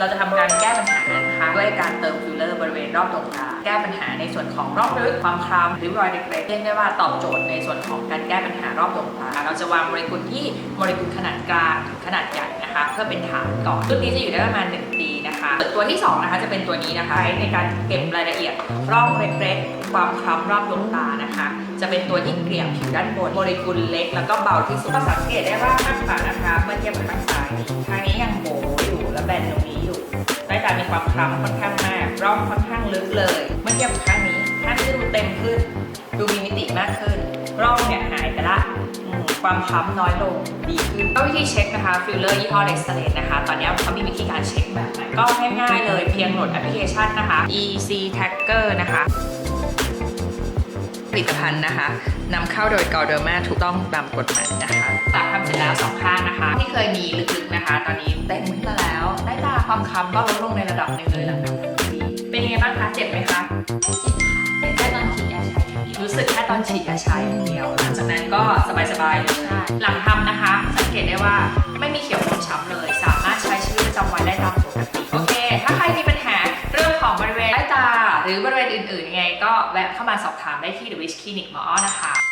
เราจะทำการแก้ปัญหานะคะด้วยการเติมฟิลเลอร์บริเวณรอบดวงตาแก้ปัญหาในส่วนของรอบลึกความคล้ำริ้วรอยเล็กๆเรียกได้ว่าตอบโจทย์ในส่วนของการแก้ปัญหารอบดวงตาเราจะวางโมเลกุลที่โมเลกุลขนาดกลางถึงขนาดใหญ่นะคะ เพื่อเป็นฐานก่อนรุ่นนี้จะอยู่ได้ประมาณ 1 ปีนะคะตัวที่สองนะคะจะเป็นตัวนี้นะคะใช้ในการเก็บรายละเอียดร่องเล็กๆ ความคล้ำรอบดวงตานะคะ จะเป็นตัวที่เกลี่ยผิวด้านบนโมเลกุลเล็ก แล้วก็เบาที่สุดสังเกตได้ว่าข้างขวานะคะเมื่อเทียบกับ มีความคล้ำค่อนข้างมากร่องค่อนข้างลึกเลยเมื่อเทียบกับข้างนี้ข้างที่ดูเต็มขึ้น ดูมีมิติมากขึ้น ร่องเนี่ยหายไปละความคล้ำน้อยลงดีขึ้นก็วิธีเช็คนะคะฟิลเลอร์ยี่ห้อเล็กสเลนนะคะ ตอนนี้เขามีวิธีการเช็คแบบไหนก็ง่ายๆเลยเพียงโหลดแอปพลิเคชันนะคะ EC Tagger นะคะผลิตภัณฑ์นะคะนำเข้าโดยกอเดอร์มาถูกต้องตามกฎหมายนะคะ ตาทำเสร็จแล้วสองข้างนะคะ ที่เคยมีลึก ความคล้ำก็ลดลงในระดับหนึ่งเลยหลังจากทำดีเป็นยังไงบ้างคะเจ็บไหมคะเจ็บแค่ตอนฉีดยาชารู้สึกแค่ตอนฉีดยาชาอย่างเดียวหลังจากนั้นก็สบายๆเลยหลังทำนะคะ สังเกตได้ว่าไม่มีเขียวช้ำช้ำเลย สามารถใช้ชีวิตประจำวันได้ตามปกติโอเค ถ้าใครมีปัญหาเรื่องของบริเวณใต้ตา หรือบริเวณอื่นๆยังไง ก็แวะเข้ามาสอบถามได้ที่ The Wish Clinic หมออ้อนะคะ